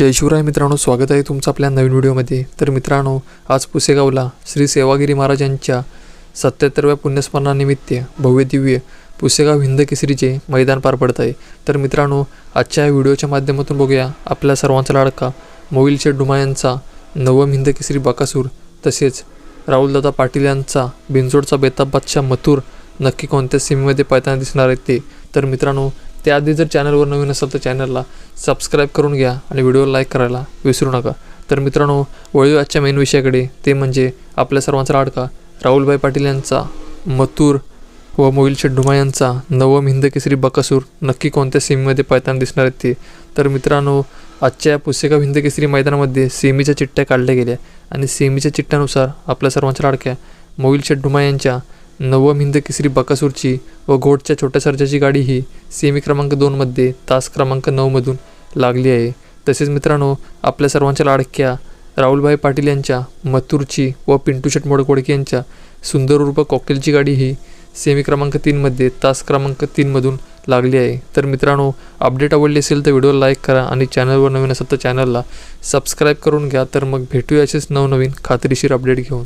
जय शिवराय मित्रांनो स्वागत आहे तुमचं आपल्या नवीन व्हिडिओमध्ये. तर मित्रांनो आज पुसेगावला श्री सेवागिरी महाराजांच्या सत्याहत्तरव्या पुण्यस्मरणानिमित्त भव्य दिव्य पुसेगाव हिंद केसरीचे मैदान पार पडत आहे. तर मित्रांनो आजच्या या व्हिडिओच्या माध्यमातून बघूया आपल्या सर्वांचा लाडका मोविलचे डुमा यांचा नवम हिंद केसरी बकासूर तसेच राहुलदादा पाटील यांचा बिंजोडचा बेताब बादशाह मथुर नक्की कोणत्या सीमेमध्ये पळताना दिसणार आहेत ते. तर मित्रांनो त्याआधी जर चॅनलवर नवीन असेल तर चॅनलला सबस्क्राईब करून घ्या आणि व्हिडिओला लाईक करायला विसरू नका. तर मित्रांनो वळू आजच्या मेन विषयाकडे. ते म्हणजे आपल्या सर्वांचा लाडका राहुलभाई पाटील यांचा मथुर व मोहिल शेड्डुमा यांचा नवम हिंद केसरी बकासूर नक्की कोणत्या सीमेमध्ये पळताना दिसणार आहेत ते? तर मित्रांनो आजच्या या पुसेगाव हिंद केसरी मैदानामध्ये सेमीच्या चिठ्ठ्या काढल्या गेल्या आणि सेमीच्या चिठ्ठ्यानुसार आपल्या सर्वांच्या लाडक्या मोहिल शेड्डुमा यांच्या नवम हिंद केसरी बकासूरची व घोटच्या छोट्या सर्जाची गाडी ही सेमी क्रमांक दोनमध्ये तास क्रमांक नऊमधून लागली आहे. तसेच मित्रांनो आपल्या सर्वांच्या लाडक्या राहुलभाई पाटील यांच्या मथुरची व पिंटू शेट मोडकोडके यांच्या सुंदर उर्फ कॉकटेलची गाडी ही सेमी क्रमांक तीनमध्ये तास क्रमांक तीनमधून लागली आहे. तर मित्रांनो अपडेट आवडली असेल तर व्हिडिओला लाईक करा आणि चॅनलवर नवीन असेल तर चॅनलला सबस्क्राईब करून घ्या. तर मग भेटूया असेच नवनवीन खात्रीशीर अपडेट घेऊन.